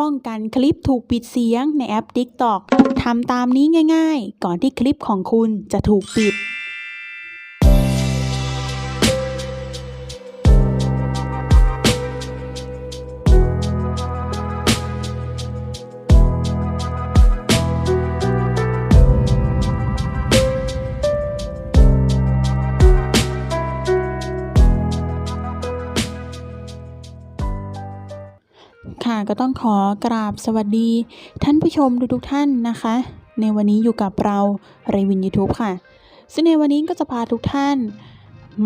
ป้องกันคลิปถูกปิดเสียงในแอป TikTok ทำตามนี้ง่ายๆ ก่อนที่คลิปของคุณจะถูกปิด ค่ะ ก็ต้องขอกราบสวัสดี ท่านผู้ชมทุกๆท่านนะคะ ในวันนี้อยู่กับเราเรวิน YouTube ค่ะ ซึ่งในวันนี้ก็จะพาทุกท่าน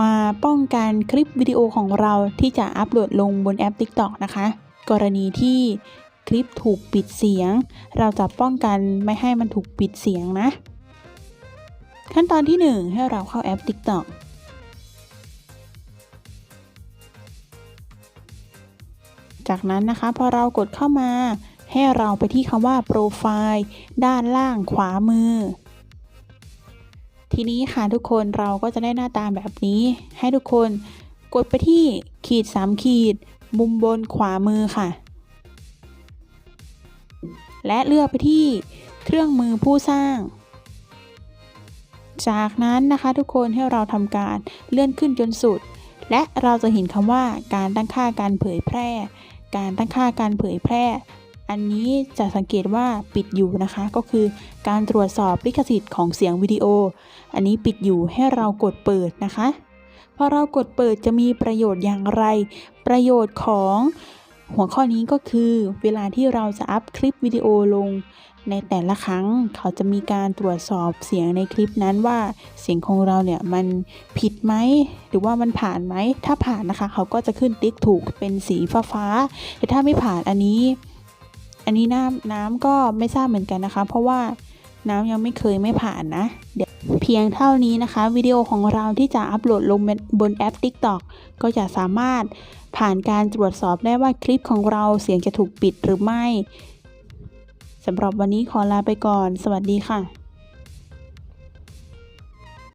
มาป้องกันคลิปวิดีโอของเราที่จะอัปโหลดลงบนแอป TikTok นะคะ กรณีที่คลิปถูกปิดเสียง เราจะป้องกันไม่ให้มันถูกปิดเสียงนะ ขั้นตอนที่ 1 ให้เราเข้าแอป TikTok จากนั้นนะคะพอเรากดเข้ามา ให้เราไปที่คำว่าโปรไฟล์ด้านล่างขวามือ ทีนี้ค่ะทุกคนเราก็จะได้หน้าตาแบบนี้ ให้ทุกคนกดไปที่ขีด 3 ขีด มุมบนขวามือค่ะ และเลือกไปที่เครื่องมือผู้สร้าง จากนั้นนะคะทุกคนให้เราทำการเลื่อนขึ้นจนสุดและเราจะเห็นคำว่าการตั้งค่าการเผยแพร่ การตั้งค่าการเผยแพร่ อันนี้จะสังเกตว่าปิดอยู่นะคะ ก็คือการตรวจสอบลิขสิทธิ์ของเสียงวิดีโอ อันนี้ปิดอยู่ให้เรากดเปิดนะคะ พอเรากดเปิดจะมีประโยชน์อย่างไร ประโยชน์ของ หัวข้อนี้ก็คือเวลาที่เราจะอัพคลิปวิดีโอลง ในแต่ละครั้งเขาจะมีการตรวจสอบเสียงในคลิปนั้นว่าเสียงของเราเนี่ยมันผิดไหมหรือว่ามันผ่านไหมถ้าผ่านนะคะ เขาก็จะขึ้นติ๊กถูกเป็นสีฟ้าๆแต่ถ้าไม่ผ่านอันนี้ อันนี้น้ำน้ำก็ไม่ทราบเหมือนกันนะคะ เพราะว่าน้ำยังไม่เคยไม่ผ่านนะเดี๋ยว เพียงเท่านี้นะคะวิดีโอของเราที่จะอัปโหลดลงบนแอป TikTok ก็จะสามารถผ่านการตรวจสอบได้ว่าคลิปของเราเสียงจะถูกปิดหรือไม่สำหรับวันนี้ขอลาไปก่อน สวัสดีค่ะ